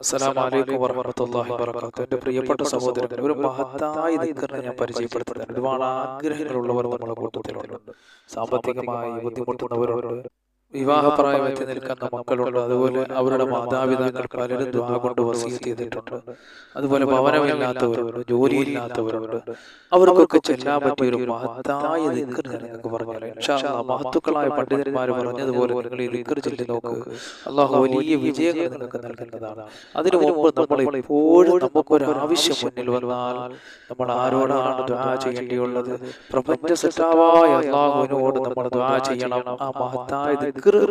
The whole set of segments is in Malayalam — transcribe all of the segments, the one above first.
അസ്സലാമലൈക്കും വറഹമത്തല്ലാഹി വബറകാതുഹു. എന്റെ പ്രിയപ്പെട്ട സഹോദരൻ ഒരു മഹത്തായ ദിക്കറിനെ ഞാൻ പരിചയപ്പെടുത്തുന്നുണ്ട്. ഒരുപാട് ആഗ്രഹങ്ങളുള്ളവർ നമ്മുടെ കൂട്ടത്തിലുണ്ട് സാമ്പത്തികമായി ബുദ്ധിമുട്ടുന്നവരുണ്ട്. വിവാഹപ്രായം എത്തി നിൽക്കുന്ന മക്കളുണ്ട്. അതുപോലെ അവരുടെ മാതാപിതാക്കൾ പലരും ദ്വാ കൊണ്ട് വസീ ചെയ്തിട്ടുണ്ട്. അതുപോലെ ഭവനമില്ലാത്തവരുണ്ട് ജോലിയില്ലാത്തവരുണ്ട്. അവർക്കൊക്കെ ചെല്ലാൻ പറ്റിയ ഒരു മഹത്തായ ദിക്കർ നിങ്ങൾക്ക് അല്ലാഹ് മഹത്തുക്കളായ പണ്ഡിതന്മാർ പറഞ്ഞതുപോലെ നിങ്ങൾ ഈ ദിക്കർ ചൊല്ലി നോക്ക് അള്ളാഹു വലിയ വിജയങ്ങൾ നിങ്ങൾക്ക് നൽകുന്നതാണ്. അതിനു മുമ്പ് നമ്മൾ എപ്പോഴും നമുക്കൊരു ആവശ്യം മുന്നിൽ വന്നാൽ നമ്മൾ ആരോടാണ് ദ്വാ ചെയ്യേണ്ടിയുള്ളത്? പ്രപഞ്ച സെറ്റാവായ അള്ളാഹുവിനോട് നമ്മൾ ദ്വാ ചെയ്യണം ആ മഹത്തായ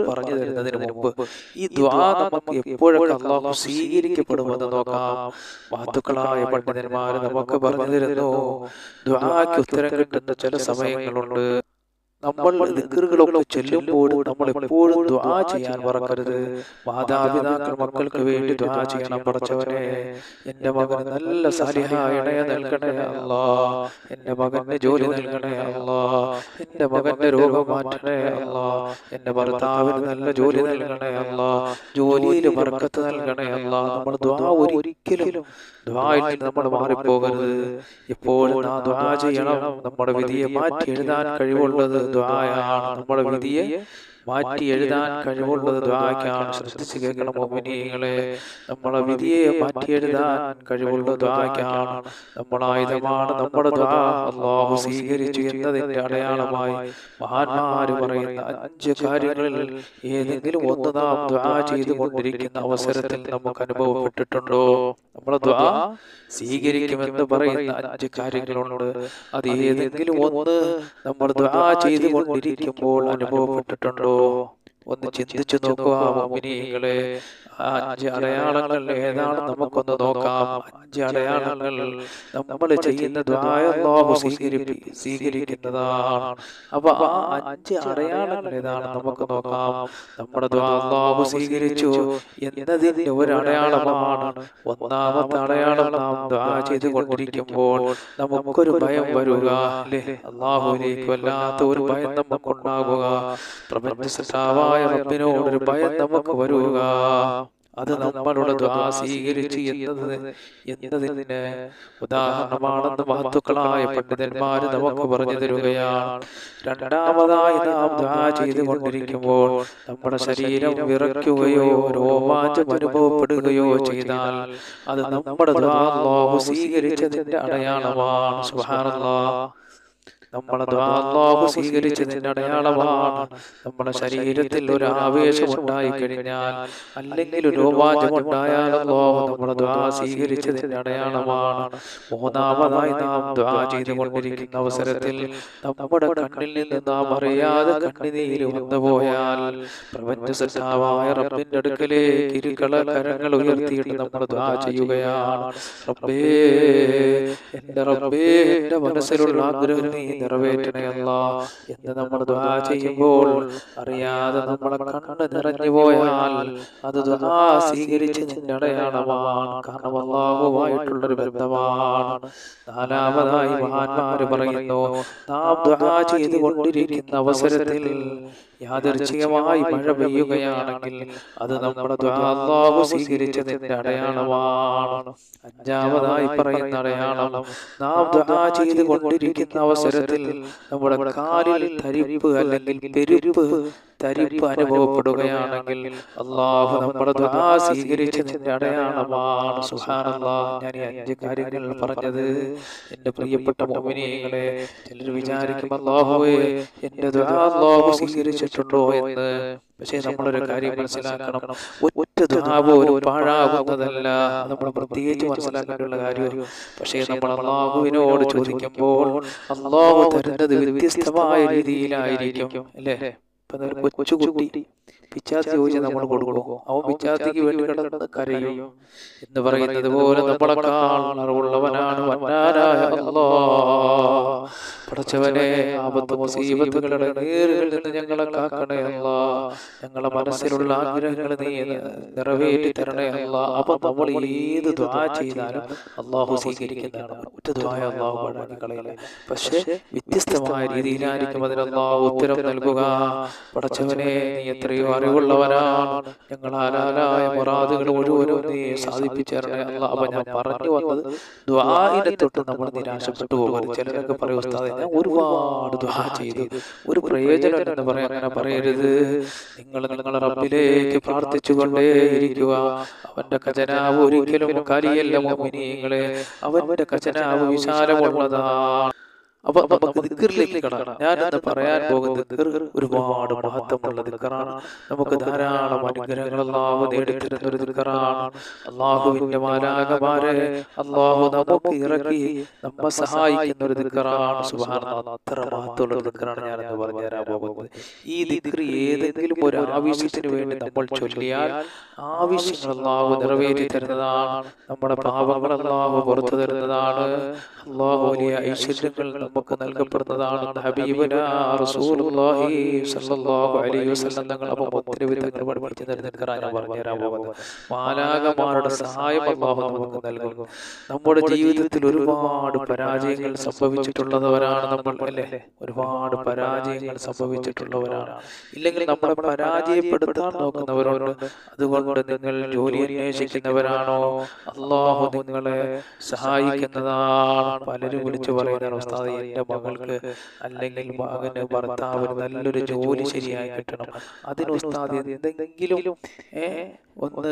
പറഞ്ഞു തരുന്നതിന് മുമ്പ് ഈ ദ്വാ നമുക്ക് എപ്പോഴൊക്കെ അള്ളാഹു സ്വീകരിക്കപ്പെടുമെന്ന് നോക്കാം. മഹത്തുക്കളായ പണ്ഡിതന്മാർ നമുക്ക് പറഞ്ഞു തരുന്നു. ദ്വാക്ക് ഉത്തരം കിട്ടുന്ന ചില സമയങ്ങളുണ്ട്. നമ്മൾ ദിക്കറുകളൊക്കെ ചെല്ലുമ്പോൾ നമ്മൾ എപ്പോഴും ദ്വാ ചെയ്യാൻ മറക്കരുത്. മാതാപിതാക്കൾ മക്കൾക്ക് വേണ്ടി ദ്വാ ചെയ്യണം പഠിച്ചവനെ എന്റെ മകന് നല്ല സാലിഹായ ഇണയെ നൽകണേ അല്ലാ. എന്റെ മകന് ജോലി നൽകണേ അല്ലാ. എന്റെ മകന്റെ രോഗം മാറ്റണേ അല്ലാ. എന്റെ ഭർത്താവിന് നല്ല ജോലി നൽകണേ അല്ലാ. ജോലിയിൽ ബർക്കത്ത് നൽകണേ അല്ലാ. നമ്മൾ ദ്വാ ഒരിക്കലും ദ്വായിൽ നമ്മൾ മാറിപ്പോകരുത്. എപ്പോഴും ആ ദ്വാ ചെയ്യണം. നമ്മുടെ വിധിയെ മാറ്റി എഴുതാൻ കഴിവുള്ളത് ദ്വായാണ് നമ്മുടെ വിധിയെ മാറ്റി എഴുതാൻ കഴിവുള്ളത് ദ്വാക്കാണ് ശ്രദ്ധിച്ച് കേൾക്കണം മോമിനികളെ നമ്മളെ വിധിയെ മാറ്റി എഴുതാൻ കഴിവുള്ള ദ്വാക്കാണ് നമ്മുടെ ആയുധമാണ്. നമ്മുടെ ദ്വാ അള്ളാഹു സ്വീകരിച്ചു എന്നതിന്റെ അടയാളമായി മഹാന്മാര് പറയുന്ന അഞ്ച് കാര്യങ്ങളിൽ ഏതെങ്കിലും ഒന്ന് നാം ദ്വാ ചെയ്തുകൊണ്ടിരിക്കുന്ന അവസരത്തിൽ നമുക്ക് അനുഭവപ്പെട്ടിട്ടുണ്ടോ? നമ്മളെ ദ്വാ സ്വീകരിക്കുമെന്ന് പറയുന്ന അഞ്ച് കാര്യങ്ങളുണ്ട്. അത് ഏതെങ്കിലും ഒന്ന് നമ്മൾ ദ്വാ ചെയ്തുകൊണ്ടിരിക്കുമ്പോൾ അനുഭവപ്പെട്ടിട്ടുണ്ടോ? তো ഒന്ന് ചിന്തിച്ചു നോക്കുക മോമിനികളെ അഞ്ച് അടയാളങ്ങൾ ഏതാണ് നമുക്കൊന്ന് നോക്കാം. അഞ്ച് അടയാളങ്ങൾ നമ്മൾ ചെയ്യുന്ന ദ്വായ അല്ലാഹു സ്വീകരിപ്പി സ്വീകരിക്കുന്നതാണ്. അപ്പൊ ആ അഞ്ച് അടയാളങ്ങൾ ഏതാണ് നമുക്ക് നോക്കാം. നമ്മുടെ ദ്വാ അല്ലാഹു സ്വീകരിച്ചു എന്നതിന്റെ ഒരു അടയാളമാണ് ഒന്നാമത്തെ അടയാളം നാം ദ്വാ ചെയ്തുകൊണ്ടിരിക്കുമ്പോൾ നമുക്കൊരു ഭയം വരുക. അല്ലേ? അള്ളാഹുലേക്ക് വല്ലാത്ത ഒരു ഭയം നമുക്കുണ്ടാകുക. പ്രപഞ്ച സൃഷ്ടാവായ റബ്ബിനോട് ഒരു ഭയം നമുക്ക് വരുക. അത് നമ്മളുടെ ദ്വാ സ്വീകരിച്ചു എന്നത് എന്നതിന് ഉദാഹരണമാണെന്ന് മഹത്തുക്കളായ പണ്ഡിതന്മാര് നമുക്ക് പറഞ്ഞു തരുകയാണ്. രണ്ടാമതായി നാം ദ്വാ ചെയ്തുകൊണ്ടിരിക്കുമ്പോൾ നമ്മുടെ ശരീരം വിറയ്ക്കുകയോ രോമാഞ്ചം അനുഭവപ്പെടുകയോ ചെയ്താൽ അത് നമ്മുടെ ദ്വാ സ്വീകരിച്ചതിന്റെ അടയാളമാണ്. സുബ്ഹാനല്ലാഹ്. നമ്മുടെ ദ്വാഹു സ്വീകരിച്ചതിന്റെ അടയാളമാണ്. നമ്മുടെ ശരീരത്തിൽ ഒരു ആവേശം ഉണ്ടായി കഴിഞ്ഞാൽ അല്ലെങ്കിൽ ഒരു രോമാഞ്ചം ഉണ്ടായാൽ അല്ലാഹു നമ്മുടെ ദ്വാ സ്വീകരിച്ചതിന്റെ അടയാളമാണ്. മൂന്നാമതായി നാം ദ്വാ ചെയ്തുകൊണ്ടിരിക്കുന്ന അവസരത്തിൽ നമ്മുടെ കണ്ണിൽ നിന്ന് നാം അറിയാതെ കണ്ണിനീര് വന്നുപോയാൽ പ്രപഞ്ച സൃഷ്ടാവായ റബ്ബിന്റെ അടുക്കലേക്ക് ഇരുകള കരങ്ങൾ ഉയർത്തിയിട്ട് നമ്മൾ ദ്വാ ചെയ്യുകയാണ്. റബ്ബേ എന്റെ റബ്ബേ എന്റെ മനസ്സിലുള്ള ആഗ്രഹം നീ നിറവേറ്റണയല്ല എന്ന് നമ്മൾ ദ്വാ ചെയ്യുമ്പോൾ അറിയാതെ നമ്മളെ കണ്ണ് നിറഞ്ഞു പോയാൽ അത് ദ്വാ സ്വീകരിച്ച് അടയാളമാണ്. കാരണം അള്ളാഹുവായിട്ടുള്ളൊരു ബന്ധമാണ്. നാലാമതായി മഹാന്മാര് പറയുന്നു നാം ദ്വാ ചെയ്തുകൊണ്ടിരിക്കുന്ന അവസരത്തിൽ യാദർച്ഛികമായി മഴ പെയ്യുകയാണെങ്കിൽ അത് നമ്മുടെ സ്വീകരിച്ചതിന്റെ അടയാളമാണ്. അഞ്ചാമതായി പറയുന്ന അടയാളം. നാം ദ്വാ ചെയ്തുകൊണ്ടിരിക്കുന്ന അവസരത്തിൽ നമ്മുടെ കാലിൽ തരിപ്പ് അല്ലെങ്കിൽ പെരുപ്പ് തരിപ്പ് അനുഭവപ്പെടുകയാണെങ്കിൽ അള്ളാഹു നമ്മുടെ ദ്വാ സ്വീകരിച്ചതിന്റെ അടയാളമാണ്. സുഹാനല്ലാഹ് ഞാൻ ഈ അഞ്ച് കാര്യങ്ങൾ പറഞ്ഞത് എന്റെ പ്രിയപ്പെട്ട മോമിനിയങ്ങളെ ചിലർ വിചാരിക്കും അള്ളാഹുവേ എന്റെ ദുആ അള്ളാഹു സ്വീകരിച്ചിട്ടുണ്ടോ എന്ന്? പക്ഷേ നമ്മളൊരു കാര്യം മനസ്സിലാക്കണം. ഒറ്റ ഒരു പാഴാകുന്നതല്ല. നമ്മൾ പ്രത്യേകിച്ച് മനസ്സിലാക്കേണ്ട കാര്യം. പക്ഷേ നമ്മൾ അള്ളാഹുവിനോട് ചോദിക്കുമ്പോൾ അള്ളാഹു തരുന്നത് വ്യത്യസ്തമായ രീതിയിലായിരിക്കും. അല്ലേ? पंद्रह को चुगुटी പിച്ചാത്തി ചോദിച്ചാൽ നമ്മൾ കൊടുക്കും അവൻ പിച്ചാത്തിക്ക് വേണ്ടി കിടന്ന് കരയും എന്ന് പറയുന്നത് പോലെ നമ്മളെക്കാൾ അറിവുള്ളവനാണ് വന്നാരായ അല്ലാ പടച്ചവനെ ആപത്ത് മുസീബത്തുകളുടെ നേരുകളിൽ നിന്ന് ഞങ്ങളെ കാക്കണേ അല്ല ഞങ്ങളെ മനസ്സിലുള്ള ആഗ്രഹങ്ങൾ നീ നിറവേറ്റി തരണേ അല്ല അപ്പൊ നമ്മൾ ഏത് ദ്വാ ചെയ്താലും അള്ളാഹു സ്വീകരിക്കുന്നതാണ് ഒറ്റ ദ്വായ അള്ളാഹു പാടാൻ കളയില്ല പക്ഷെ വ്യത്യസ്തമായ രീതിയിലായിരിക്കും അതിന് അള്ളാഹു ഉത്തരം നൽകുക. പടച്ചവനെ നീ എത്രയോ അറിവുള്ളവനാണ് ഞങ്ങൾ ആലാലായ മുറാദുകൾ ഓരോരോ നീ സാധിപ്പിച്ചു തരണേ അല്ല അപ്പൊ ഞാൻ പറഞ്ഞു വന്നത് ദ്വായിനെ തൊട്ട് നമ്മൾ നിരാശപ്പെട്ടു പോകരുത് ചിലരൊക്കെ പറയും ഉസ്താദെ ഞാൻ ഒരുപാട് ദ്വാ ചെയ്തു. ഒരു പ്രയോജനം എന്ന് പറയാൻ അങ്ങനെ പറയരുത്. നിങ്ങൾ നിങ്ങളുടെ റബ്ബിലേക്ക് പ്രാർത്ഥിച്ചുകൊണ്ടേ ഇരിക്കുക അവന്റെ ഖജനാവ് ഒരിക്കലും കാലിയല്ല മോമിനിയങ്ങളെ അവന്റെ ഖജനാവ് വിശാലമുള്ളതാണ്. അപ്പൊ നമുക്ക് ദിക്കറിലേക്ക് കടക്കാം. ഞാനിന്ന് പറയാൻ പോകുന്ന ദിക്കർ ഒരുപാട് മഹത്വമുള്ള ദിക്കറാണ് നമുക്ക് ധാരാളം അനുഗ്രഹങ്ങൾ അള്ളാഹു നേടിത്തരുന്ന ഒരു ദിക്കറാണ് അള്ളാഹുവിന്റെ മാലാകമാരെ അള്ളാഹു നമുക്ക് ഇറക്കി നമ്മെ സഹായിക്കുന്ന ഒരു ദിക്കറാണ് സുബാന അത്ര മഹത്വമുള്ള ഒരു ദിക്കറാണ് എന്ന് പറഞ്ഞു തരാൻ പോകുന്നത്. ഈ ദിക്കർ ഏതെങ്കിലും ഒരു ആവശ്യത്തിന് വേണ്ടി നമ്മൾ ചൊല്ലിയാൽ ആവശ്യങ്ങൾ അള്ളാഹു നിറവേറ്റി തരുന്നതാണ്. നമ്മുടെ പാപങ്ങൾ അള്ളാഹു പുറത്തു തരുന്നതാണ്. അള്ളാഹു വലിയ ഐശ്വര്യങ്ങൾ നമുക്ക് നൽകപ്പെടുന്നതാണ് മാലാകമാരുടെ സഹായം അള്ളാഹു നമുക്ക് നൽകും. നമ്മുടെ ജീവിതത്തിൽ ഒരുപാട് പരാജയങ്ങൾ സംഭവിച്ചിട്ടുള്ളവരാണ് നമ്മൾ അല്ലേ? ഒരുപാട് പരാജയങ്ങൾ സംഭവിച്ചിട്ടുള്ളവരാണ്. ഇല്ലെങ്കിൽ നമ്മളെ പരാജയപ്പെടുത്താൻ നോക്കുന്നവരോട് അതുകൊണ്ട് നിങ്ങൾ ജോലി അന്വേഷിക്കുന്നവരാണോ? അള്ളാഹു നിങ്ങളെ സഹായിക്കുന്നതാണ് പലരും വിളിച്ചു പറയുന്ന അവസ്ഥ എന്റെ മകൾക്ക് അല്ലെങ്കിൽ മകന് ഭർത്താവിന് നല്ലൊരു ജോലി ശരിയായി കിട്ടണം. അതിന് ഉസ്താദ് എന്തെങ്കിലും ഒന്ന്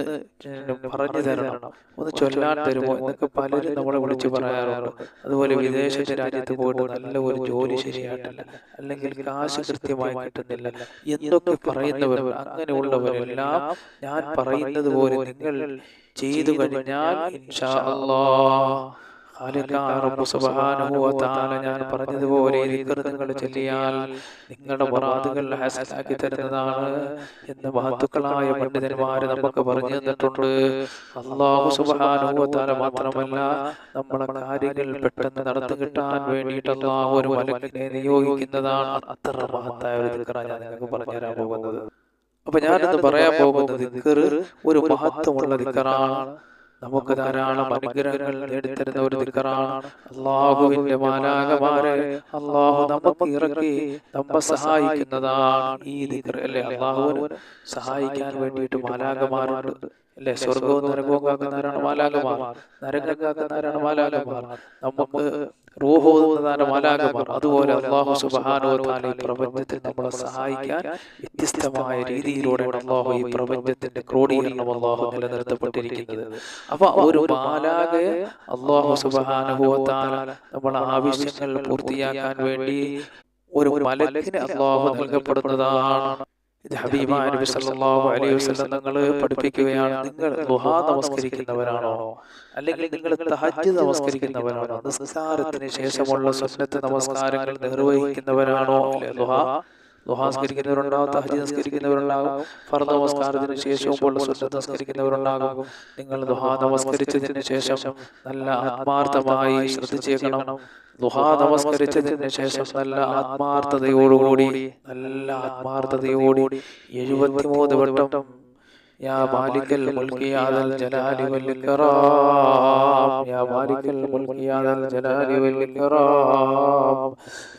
പറഞ്ഞു തരണം. ഒന്ന് ചൊല്ലാൻ തരുമോ എന്നൊക്കെ പലരും നമ്മളെ വിളിച്ച് പറയാറുണ്ട്. അതുപോലെ വിദേശ രാജ്യത്ത് പോയിട്ട് നല്ല ഒരു ജോലി ശരിയായിട്ടില്ല. അല്ലെങ്കിൽ കാശ് കൃത്യമായി കിട്ടുന്നില്ല. എന്നൊക്കെ പറയുന്നവർ അങ്ങനെയുള്ളവരെല്ലാം ഞാൻ പറയുന്നത് പോലെ നിങ്ങൾ ചെയ്തു കഴിഞ്ഞാൽ ഇൻഷാ അല്ലാഹ്. ഞാൻ പറഞ്ഞതുപോലെ നിങ്ങൾ ചൊല്ലിയാൽ നിങ്ങളുടെ മുറാദുകൾ ഹാസലാക്കി തരുന്നതാണ് എന്ന് മഹത്തുക്കളായ പണ്ഡിതന്മാര് നമുക്ക് പറഞ്ഞു തന്നിട്ടുണ്ട്. അള്ളാഹു സുബാനുഭവത്താല മാത്രമല്ല നമ്മളെ കാര്യങ്ങൾ പെട്ടെന്ന് നടന്നു കിട്ടാൻ വേണ്ടിയിട്ട് അള്ളാഹു ഒരു മലക്കിനെ നിയോഗിക്കുന്നതാണ് അത്ര മഹത്തായ ഒരു ദിക്കറാണ് ഞാൻ നിങ്ങൾക്ക് പറഞ്ഞുതരാൻ പോകുന്നത്. അപ്പൊ ഞാനിന്ന് പറയാൻ പോകുന്നത് ഒരു മഹത്വമുള്ള ദിക്കറാണ് നമുക്ക് ധാരാളം അനുഗ്രഹങ്ങൾ നേടിത്തരുന്ന ഒരു ദിക്കറാണ് അള്ളാഹുവിന്റെ മാലാകമാരെ അള്ളാഹു നമുക്ക് ഇറക്കി നമ്മെ സഹായിക്കുന്നതാണ് ഈ ദിക്കർ അല്ലെ? അള്ളാഹുവിന് സഹായിക്കാൻ വേണ്ടിയിട്ട് മാലാകമാരുണ്ട് അല്ലെ? സ്വർഗവും നരകവും കാക്കുന്നവരാണ് മാലാകമാർ നരകം കാക്കുന്നവരാണ് മാലാകമാർ നമുക്ക് റൂഹോന്നതാണ് മാലാകമാർ അതുപോലെ അള്ളാഹു സുബാനോ ഈ പ്രപഞ്ചത്തിൽ നമ്മളെ സഹായിക്കാൻ വ്യത്യസ്തമായ രീതിയിലൂടെ അള്ളാഹു ഈ പ്രപഞ്ചത്തിന്റെ ക്രോഡീകരണം അള്ളാഹു നിലനിർത്തപ്പെട്ടിരിക്കുന്നത്. അപ്പൊ ഒരു മാലാകയെ അള്ളാഹു സുബാനുഭവത്താല നമ്മളെ ആവശ്യങ്ങൾ പൂർത്തിയാക്കാൻ വേണ്ടി ഒരു മലക്കിന് അള്ളാഹു നൽകപ്പെടുന്നതാണ് ഇത് ഹബീബ നബി സല്ലല്ലാഹു അലൈഹി വസല്ലം നിങ്ങൾ പഠിപ്പിക്കുകയാണ്. നിങ്ങൾ ദുഹാ നമസ്കരിക്കുന്നവരാണോ? അല്ലെങ്കിൽ നിങ്ങൾ തഹജ്ജുദ് നമസ്കരിക്കുന്നവരാണോ? നിസ്കാരത്തിന് ശേഷമുള്ള സുന്നത്ത് നമസ്കാരങ്ങൾ നിർവഹിക്കുന്നവരാണോ? ദുഹാ? ദുഹാസ്കരിക്കുന്നവരുണ്ടാകും തഹജി നമസ്കരിക്കുന്നവരുണ്ടാകും ഫർദ നമസ്കാരത്തിന് ശേഷവും പോലെ സുന്നത്ത് നമസ്കരിക്കുന്നവരുണ്ടാകും നിങ്ങൾ ദുഹാ നമസ്കരിച്ചതിന് ശേഷം നല്ല ആത്മാർത്ഥമായി ശ്രദ്ധിച്ചേക്കണം. ദുഹാ നമസ്കരിച്ചതിന് ശേഷം നല്ല ആത്മാർത്ഥതയോടുകൂടി നല്ല ആത്മാർത്ഥതയോടുകൂടി എഴുപത്തിമൂന്ന് വട്ടം يا مالك الملك يا ذا الجلال والإكرام يا مالك الملك يا ذا الجلال والإكرام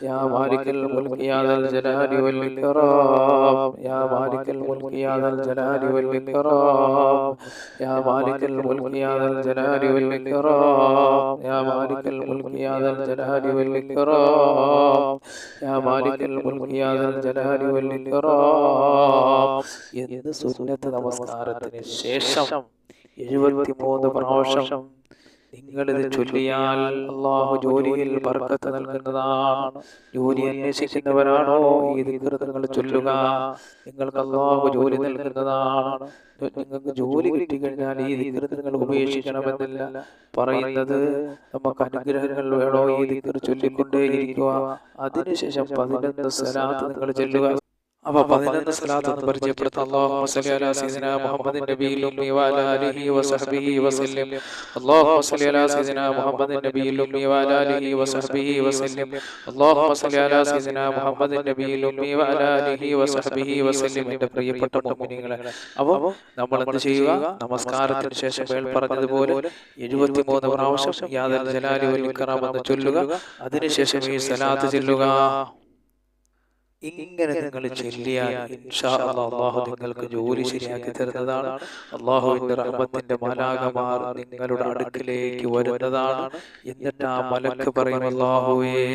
يا مالك الملك يا ذا الجلال والإكرام يا مالك الملك يا ذا الجلال والإكرام يا مالك الملك يا ذا الجلال والإكرام يا مالك الملك يا ذا الجلال والإكرام يا مالك الملك يا ذا الجلال والإكرام എന്ത് സുന്നത്ത് നമസ്കാരത്തിന് ശേഷം എഴുപത്തിമൂന്ന് പ്രാവശ്യം നിങ്ങളിത് ചൊല്ലിയാൽ അള്ളാഹു ജോലിയിൽ ബർക്കത്ത് നൽകുന്നതാണ്. ജോലി അന്വേഷിക്കുന്നവരാണോ ഈ നിങ്ങൾ ചൊല്ലുക? നിങ്ങൾക്ക് അള്ളാഹു ജോലി നൽകുന്നതാണ്. നിങ്ങൾക്ക് ജോലി കിട്ടിക്കഴിഞ്ഞാൽ ഈ നിങ്ങൾ ഉപേക്ഷിക്കണമെന്നില്ല. പറയുന്നത് നമുക്ക് അനുഗ്രഹങ്ങൾ വേണോ? ഈ ദിക്കർ ചൊല്ലിക്കൊണ്ടേയിരിക്കുക. അതിനുശേഷം പതിനൊന്ന് സ്ഥലത്ത് നിങ്ങൾ ചൊല്ലുക. അപ്പൊ പതിനൊന്ന് സ്ഥലത്ത് പരിചയപ്പെടുത്താം. അല്ലാഹുമ്മ സ്വല്ലി അലാ സയ്യിദിന മുഹമ്മദിൻ നബിയിൽ ഉമ്മി വഅലാ ആലിഹി വസഹ്ബിഹി വസല്ലം. അല്ലാഹുമ്മ സ്വല്ലി അലാ സയ്യിദിന മുഹമ്മദിൻ നബിയിൽ ഉമ്മി വഅലാ ആലിഹി വസഹ്ബിഹി വസല്ലം. അല്ലാഹു അലാ മുഹമ്മദ് നബിയിൽ ഉമ്മി വഅലാ ആലിഹി വസഹ്ബിഹി വസല്ലം. എന്റെ പ്രിയപ്പെട്ട മുഅ്മിനീങ്ങളെ അപ്പോൾ നമ്മൾ എന്ത് ചെയ്യുക? നമസ്കാരത്തിന് ശേഷം മേൽ പറഞ്ഞതുപോലെ എഴുപത്തിമൂന്ന് പ്രാവശ്യം യാതൊരു ജലാലി വൽ ഇക്റാം എന്ന് ചൊല്ലുക അതിനുശേഷം ഈ സലാത്ത് ചൊല്ലുക ഇങ്ങനെ നിങ്ങൾ ചൊല്ലിയാൽ അള്ളാഹു നിങ്ങൾക്ക് ജോലി ശരിയാക്കി തരുന്നതാണ്. അള്ളാഹുവിന്റെ റഹ്മത്തിന്റെ മലാകമാർ നിങ്ങളുടെ അടുക്കിലേക്ക് വരുന്നതാണ്. എന്നിട്ട് ആ മലക്ക് പറയും അള്ളാഹുവേ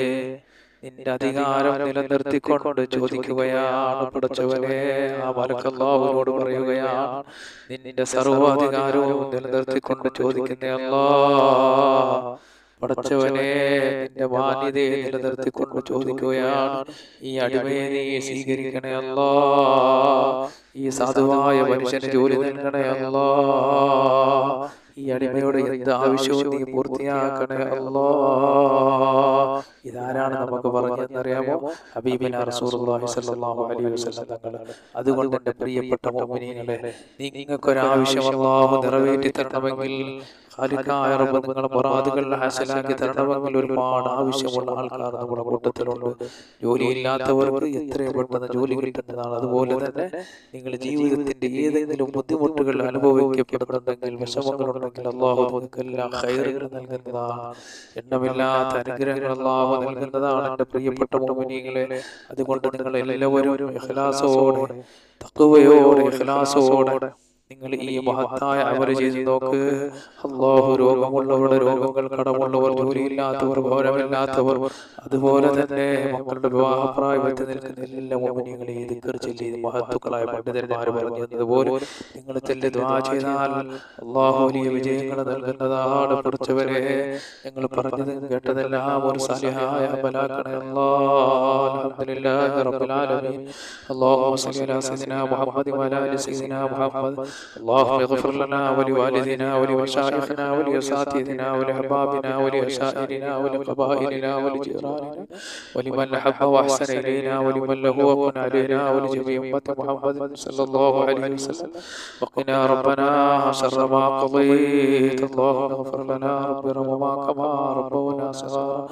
നിന്റെ അധികാരം നിലനിർത്തിക്കൊണ്ട് ചോദിക്കുകയാണ് പഠിച്ചവനെ. ആ മലക്ക് അള്ളാഹുവിനോട് പറയുകയാണ് നിന്റെ സർവാധികാരവും നിലനിർത്തിക്കൊണ്ട് ചോദിക്കുന്ന അല്ലാ പടച്ചവനെ നിന്റെ മാന്യതയെ നിലനിർത്തിക്കൊണ്ട് ചോദിക്കുകയാണ്. ഈ അടിമയെ നീ സ്വീകരിക്കണേ അല്ലാ. ഈ സാധുവായ മനുഷ്യന് ജോലി നൽകണേ അല്ലാ. ഈ അടിമയുടെ എന്ത് ആവശ്യവും നീ പൂർത്തിയാക്കണേ അല്ലാ. ഇതാരാണ് നമുക്ക് പറഞ്ഞതെന്നറിയാമോ ഹബീബിന റസൂലുള്ളാഹി സ്വല്ലല്ലാഹു അലൈഹി വസല്ലം തങ്ങൾ അതുകൊണ്ട് എന്റെ പ്രിയപ്പെട്ട മുഅ്മിനീങ്ങളെ നിങ്ങൾക്കൊരാവശ്യം അല്ലാഹു നിറവേറ്റി തരണമെങ്കിൽ ഖാലിഖായ റബ്ബ് നിങ്ങളെ മുറാദുകൾ ഹാസിലാക്കി തരണമെങ്കിൽ ഒരുപാട് ആവശ്യമുള്ള ആൾക്കാർ നമ്മുടെ കൂട്ടത്തിലുണ്ട് ജോലിയില്ലാത്തവർക്ക് എത്രയും പെട്ടെന്ന് ജോലി കിട്ടുന്നതാണ്. അതുപോലെ തന്നെ നിങ്ങൾ ജീവിതത്തിന്റെ ഏതെങ്കിലും ബുദ്ധിമുട്ടുകൾ അനുഭവിക്കപ്പെടുന്നുണ്ടെങ്കിൽ വിഷമങ്ങളുണ്ടെങ്കിൽ അള്ളാഹു നിങ്ങൾക്ക് എല്ലാ ഹൈറുകൾ നൽകുന്നതാണ്. എണ്ണമില്ലാത്ത അനുഗ്രഹങ്ങൾ അള്ളാഹു നൽകുന്നതാണ് എന്റെ പ്രിയപ്പെട്ട മോമിനികളെ അതുകൊണ്ട് നിങ്ങൾ എല്ലാവരും ഇഖ്ലാസോടെ തക്കുവയോടെ ഇഖ്ലാസോടെ നിങ്ങൾ ഈ മഹത്തായ അവർ ചെയ്ത് നോക്ക്. അള്ളാഹു രോഗമുള്ളവരുടെ രോഗങ്ങൾ കടമുള്ളവർ ജോലിയില്ലാത്തവർ ഗൗരവമില്ലാത്തവർ അതുപോലെ തന്നെ മക്കളുടെ വിവാഹപ്രായത്തിൽ നിൽക്കുന്ന എല്ലാ മോമിനികളെ ദിക്കർ ചൊല്ലി. മഹത്തുക്കളായ പണ്ഡിതന്മാർ പറഞ്ഞതുപോലെ നിങ്ങൾ ചെല്ലി ദ്വാ ചെയ്താൽ അള്ളാഹു വലിയ വിജയങ്ങൾ നൽകുന്നതാണ് പഠിച്ചവരെ ഞങ്ങൾ പറഞ്ഞത് കേട്ടതെല്ലാം ഒരു സലിഹായ അള്ളാഹു മുഹമ്മദ്. اللهم اغفر لنا ولوالدنا ولمشايخنا ولأساتذتنا ولأحبابنا ولأشائرنا ولقبائلنا ولجيراننا ولمن أحب وأحسن إلينا ولمن له وكن علينا ولجميع أمة محمد صلى الله عليه وسلم. وقنا ربنا شر ما قضيت. اللهم اغفر لنا رب رحمنا كما ربونا صغارا.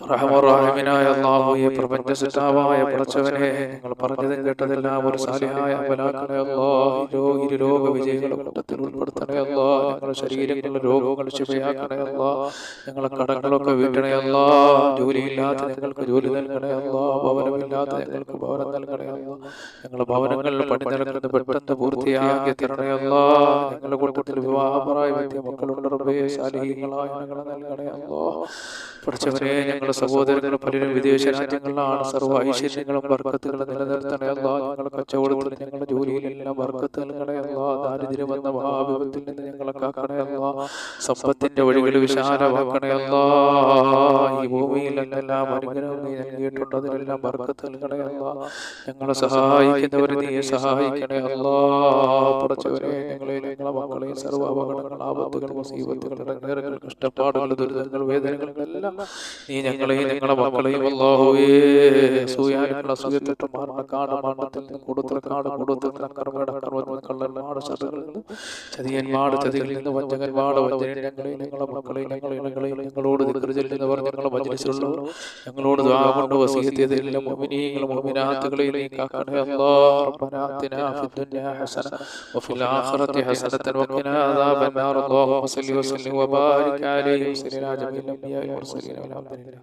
റഹമുറാഹിമിനായ അള്ളാഹുയെ പ്രപഞ്ച സിതാവായ പടച്ചവനെ നിങ്ങൾ പറഞ്ഞതും കേട്ടതെല്ലാം ഒരു സാലിഹായ അമലാക്കണേ അല്ലാഹ്. ഇരു രോഗ വിജയികളെ കൂട്ടത്തിൽ ഉൾപ്പെടുത്തണേ അല്ലാ ഞങ്ങളുടെ ശരീരങ്ങളിലെ രോഗങ്ങൾ ശിവയാക്കണേ അല്ലാ ഞങ്ങളെ കടങ്ങളൊക്കെ വീട്ടണേ അല്ലാ ജോലിയില്ലാത്ത ഞങ്ങൾക്ക് ജോലി നൽകണേ അല്ലാ ഭവനമില്ലാത്ത ഞങ്ങൾക്ക് ഭവനം നൽകണേ അല്ലാ ഞങ്ങളുടെ ഭവനങ്ങളിൽ പണി നൽകുന്നത് പെട്ടെന്ന് പൂർത്തിയാക്കി തരണേ അല്ലാ ഞങ്ങളുടെ കൂട്ടത്തിൽ വിവാഹപരമായ വ്യക്തി മക്കളുടെ റബ്ബേ സാലിഹീങ്ങളായ ഞങ്ങളെ നൽകണേ അല്ലാ പഠിച്ചവരെ ഞങ്ങളുടെ സഹോദരങ്ങൾ പലരും വിദേശ രാജ്യങ്ങളിലാണ് സർവ ഐശ്വര്യങ്ങളും വർക്കത്തുകളും നിലനിർത്തണേ. അല്ലാ ഞങ്ങളുടെ കച്ചവടത്തിൽ ഞങ്ങളുടെ ജോലിയിലെല്ലാം വർക്കത്ത് നൽകണേ. അല്ല ദാരിദ്ര്യം എന്ന മഹാവിപത്തിൽ നിന്ന് ഞങ്ങളെ കാക്കണേ. അല്ലാ സമ്പത്തിന്റെ വഴികൾ വിശാലമാക്കണേ. അല്ലാ ഈ ഭൂമിയിൽ എന്തെല്ലാം അനുഗ്രഹം നീ നൽകിയിട്ടുണ്ട്. അതിലെല്ലാം വർക്കത്ത് നൽകണേ. അല്ല ഞങ്ങളെ സഹായിക്കുന്നവരെ നീ സഹായിക്കണേ. അല്ലാ പഠിച്ചവരെ ഞങ്ങളെ ഞങ്ങളെ മക്കളെ സർവ അപകടങ്ങൾ ആപത്തുകൾ മുസീബത്തുകൾ ഇടങ്ങേറുകൾ കഷ്ടപ്പാടുകൾ ദുരിതങ്ങൾ വേദനകളെല്ലാം നീ ഞങ്ങളെയും ഞങ്ങളെ മക്കളെയും അല്ലാഹുവേ സൂയാനുള്ള അസുഖത്തിട്ട് മരണക്കാട് മരണത്തിൽ നിന്ന് കൊടുത്തക്കാട് കൊടുത്തത്തിന് കർമ്മയുടെ കർമ്മത്തിൽ കള്ളന്മാട് ശത്രുക്കളിൽ നിന്ന് ചതിയന്മാട് ചതികളിൽ നിന്ന് വഞ്ചകന്മാട് വഞ്ചന ഞങ്ങളെയും ഞങ്ങളെ മക്കളെയും ഞങ്ങളെ ഇണകളെയും ഞങ്ങളോട് ചെല്ലുന്നവർ ഞങ്ങളെ മജിലിസുള്ളവർ ഞങ്ങളോട് ദ്വാകൊണ്ട് വസീയത്തിയതെല്ലാം മുഅ്മിനീങ്ങളും മുഅ്മിനാത്തുകളെയും നീ കാക്കണേ അല്ലാഹ് റബ്ബനാ ആതിനാ ഫിദ്ദുനിയാ ഹസന വഫിൽ ആഖിറതി ഹസനതൻ വഖിനാ അദാബന്നാർ اللهم صل وسلم وبارك عليه وسلم على جميع الانبياء والمرسلين والحمد لله